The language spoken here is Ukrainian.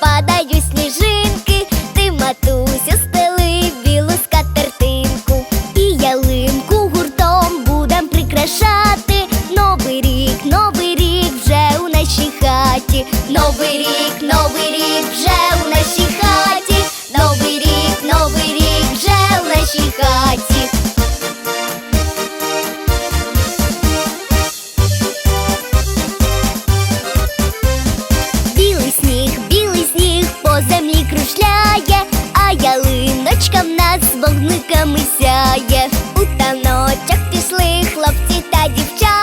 падають сніжинки, ти матуся стели білу скатертинку. І ялинку гуртом будем прикрашати. Новий рік, новий рік вже у нашій хаті. Новий рік, новий рік. зірками сяє, у таночок пішли хлопці та дівчата.